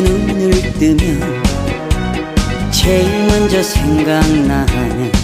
눈을 뜨면 제일 먼저 생각나는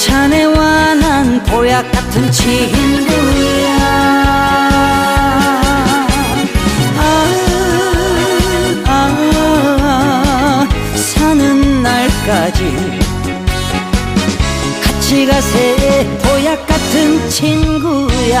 자네와 난 보약 같은 친구야. 아, 아, 사는 날까지 같이 가세. 보약 같은 친구야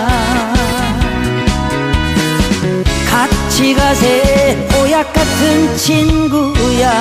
가세 보약 같은 친구야